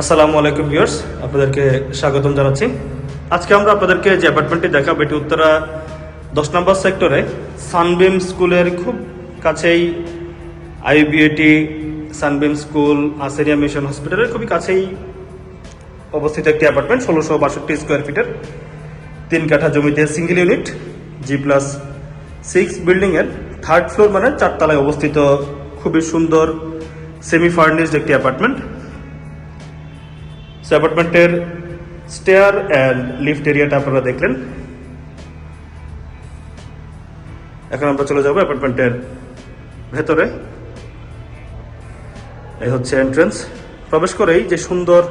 আসসালামু আলাইকুম ভিউয়ার্স, আপনাদেরকে স্বাগতম জানাচ্ছি। আজকে আমরা আপনাদেরকে যে অ্যাপার্টমেন্টটি দেখাবো, এটি উত্তরা দশ নম্বর সেক্টরে সানবিম স্কুলের খুব কাছেই আইবিএটি সানবিম স্কুল আসেরিয়া মিশন হসপিটালের খুবই কাছেই অবস্থিত একটি অ্যাপার্টমেন্ট ষোলোশো বাষট্টি স্কোয়ার ফিটের তিন কাঠা জমিতে single unit G plus six বিল্ডিংয়ের থার্ড ফ্লোর মানে চারতলায় অবস্থিত, খুবই সুন্দর সেমি ফার্নিশড একটি অ্যাপার্টমেন্ট সো অ্যাপার্টমেন্টের স্টেয়ার অ্যান্ড লিফট এরিয়াটা আপনারা দেখলেন। এখন আমরা চলে যাব অ্যাপার্টমেন্টের ভেতরে। এই হচ্ছে এন্ট্রেন্স প্রবেশ করেই যে সুন্দর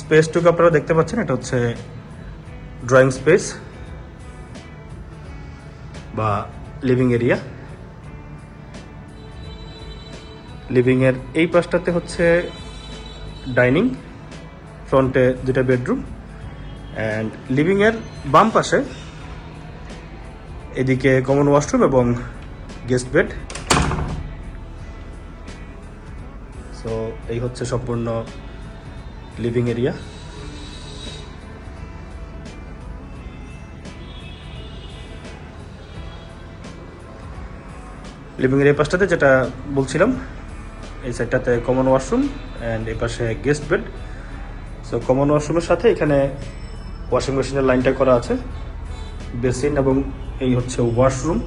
স্পেসটুকু আপনারা দেখতে পাচ্ছেন, এটা হচ্ছে ড্রয়িং স্পেস বা লিভিং এরিয়া লিভিংয়ের এই পাশটাতে হচ্ছে ডাইনিং ফ্রন্টে দুটা বেডরুম অ্যান্ড লিভিংয়ের বাম পাশে এদিকে কমন ওয়াশরুম এবং গেস্ট বেড সো এই হচ্ছে সম্পূর্ণ লিভিং এরিয়া লিভিং এর এই পাশটাতে যেটা বলছিলাম, এই সাইডটাতে কমন ওয়াশরুম অ্যান্ড এই পাশে গেস্ট বেড সো কমন ওয়াশরুমের সাথে এখানে ওয়াশিং মেশিনের লাইনটা করা আছে। বেসিন এবং এই হচ্ছে ওয়াশরুম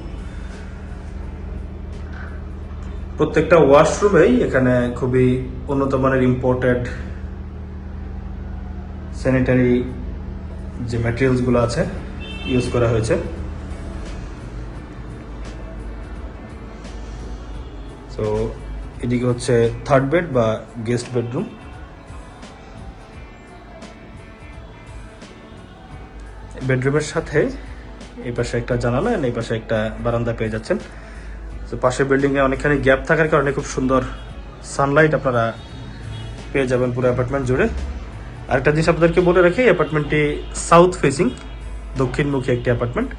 প্রত্যেকটা ওয়াশরুমেই এখানে খুবই উন্নত মানের ইম্পোর্টেড স্যানিটারি যে ম্যাটেরিয়ালসগুলো আছে ইউজ করা হয়েছে। তো এদিকে হচ্ছে থার্ড বেড বা গেস্ট বেডরুম বেডরুমের সাথে এই পাশে একটা জানালা এই পাশে একটা বারান্দা পেয়ে যাচ্ছেন। তো পাশের বিল্ডিংয়ে অনেকখানি গ্যাপ থাকার কারণে খুব সুন্দর সানলাইট আপনারা পেয়ে যাবেন পুরো অ্যাপার্টমেন্ট জুড়ে। আরেকটা জিনিস আপনাদেরকে বলে রাখি অ্যাপার্টমেন্টটি সাউথ ফেসিং দক্ষিণমুখী একটি অ্যাপার্টমেন্ট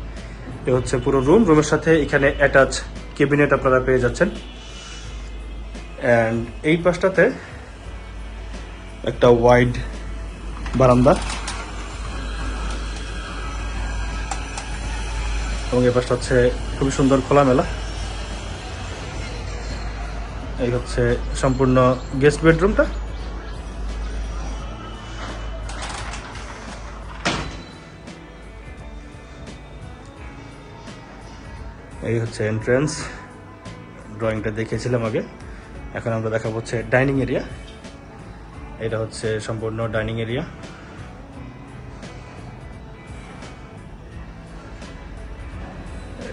এ হচ্ছে পুরো রুম রুমের সাথে এখানে অ্যাটাচ কেবিনেট আপনারা পেয়ে যাচ্ছেন। অ্যান্ড এই পাশটাতে একটা ওয়াইড বারান্দা। এবং এই পাশটা হচ্ছে খুবই সুন্দর খোলামেলা। এই হচ্ছে সম্পূর্ণ গেস্ট বেডরুমটা। এই হচ্ছে এন্ট্রেন্স ড্রয়িংটা দেখিয়েছিলাম আগে। এখন আমরা দেখাবো হচ্ছে ডাইনিং এরিয়া এটা হচ্ছে সম্পূর্ণ ডাইনিং এরিয়া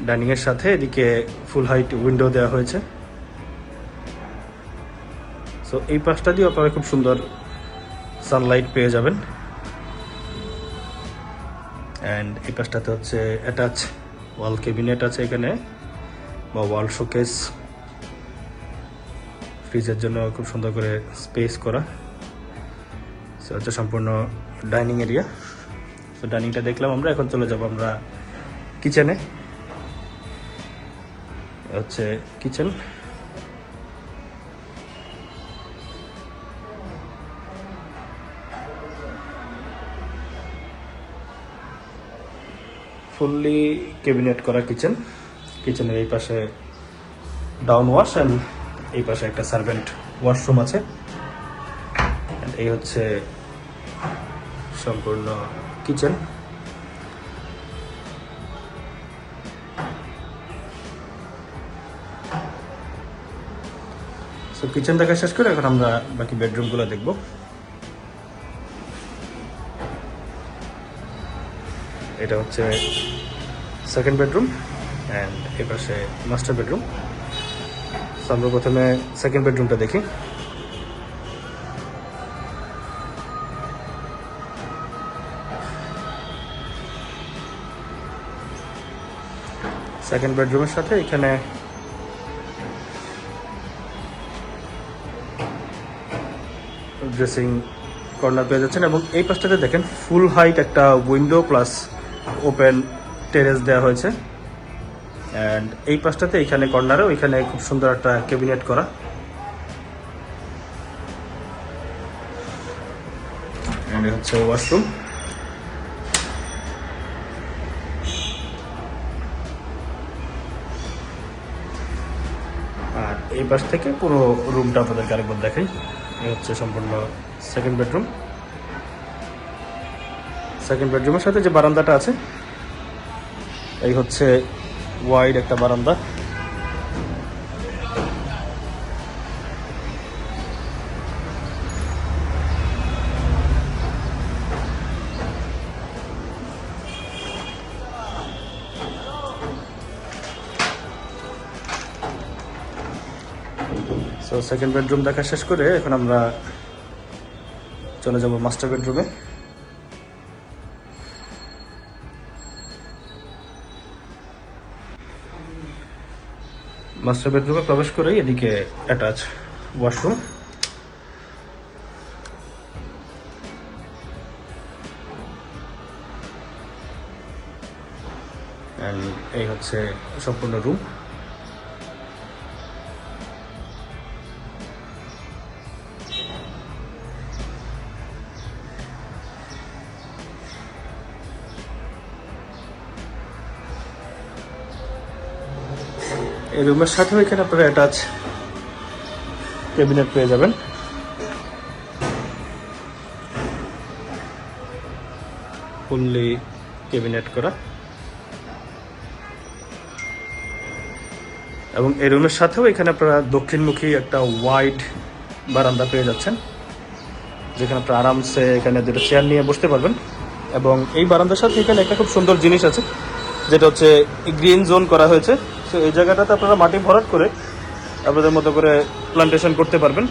ডাইনিং এর সাথে, এদিকে ফুল হাইট উইন্ডো দেওয়া হয়েছে। সো এই পাশটা দিয়ে আপনারা খুব সুন্দর সানলাইট পেয়ে যাবেন। অ্যান্ড এই পাশটাতে হচ্ছে অ্যাটাচ ওয়াল ক্যাবিনেট আছে এখানে, বা ওয়াল শোকেস ফ্রিজের জন্য খুব সুন্দর করে স্পেস করা। সে হচ্ছে সম্পূর্ণ ডাইনিং এরিয়া তো ডাইনিংটা দেখলাম আমরা, এখন চলে যাব আমরা কিচেনে হচ্ছে কিচেন। ফুললি ক্যাবিনেট করা কিচেন। কিচেনের এই পাশে ডাউন ওয়াশ অ্যান্ড এই পাশে একটা সার্ভেন্ট ওয়াশরুম আছে। এই হচ্ছে সম্পূর্ণ কিচেন। সো কিচেন দেখা শেষ করে এখন আমরা বাকি বেডরুমগুলো দেখব। এটা হচ্ছে সেকেন্ড বেডরুম অ্যান্ড এ পাশে মাস্টার বেডরুম সো আমরা প্রথমে সেকেন্ড বেডরুমটা দেখি। সেকেন্ড বেডরুমের সাথে এখানে ড্রেসিং কর্নার পেয়ে যাচ্ছেন এবং এই পাশটাতে দেখেন ফুল হাইট একটা উইন্ডো প্লাস ওপেন টেরেস দেওয়া হয়েছে। অ্যান্ড এই পাশটাতে এখানে কর্নারেও এখানে খুব সুন্দর একটা ক্যাবিনেট করা। হচ্ছে ওয়াশরুম আর এই পাশ থেকে পুরো রুমটা আপনাদেরকে আরেকবার দেখাই। এই হচ্ছে সম্পূর্ণ সেকেন্ড বেডরুম সেকেন্ড বেডরুমের সাথে যে বারান্দাটা আছে, এই হচ্ছে ওয়াইড একটা বারান্দা। সো সেকেন্ড বেডরুম দেখা শেষ করে এখন আমরা চলে যাব মাস্টার বেডরুমে মাস্টার বেডরুমে প্রবেশ করেই এদিকে অ্যাটাচ ওয়াশরুম এই হচ্ছে সম্পূর্ণ রুম এই রুমের সাথেও এখানে আপনারা অ্যাটাচ ক্যাবিনেট পেয়ে যাবেন। ফুললি ক্যাবিনেট করা। এবং এই রুমের সাথেও এখানে আপনারা দক্ষিণমুখী একটা ওয়াইড বারান্দা পেয়ে যাচ্ছেন। যেখানে আপনারা আরামসে এখানে দুটো চেয়ার নিয়ে বসতে পারবেন। এবং এই বারান্দার সাথে এখানে একটা খুব সুন্দর জিনিস আছে, যেটা হচ্ছে গ্রিন জোন করা হয়েছে। তো এই জায়গাটাতে আপনারা মাটি ভরাট করে আপনাদের মতো করে প্লান্টেশন করতে পারবেন।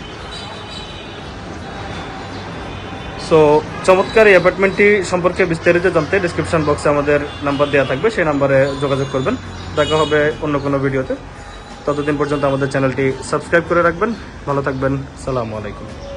সো চমৎকার এই অ্যাপার্টমেন্টটি সম্পর্কে বিস্তারিত জানতে ডিসক্রিপশন বক্সে আমাদের নাম্বার দেওয়া থাকবে, সেই নাম্বারে যোগাযোগ করবেন। দেখা হবে অন্য কোনো ভিডিওতে। ততদিন পর্যন্ত আমাদের চ্যানেলটি সাবস্ক্রাইব করে রাখবেন। ভালো থাকবেন। সালামু আলাইকুম।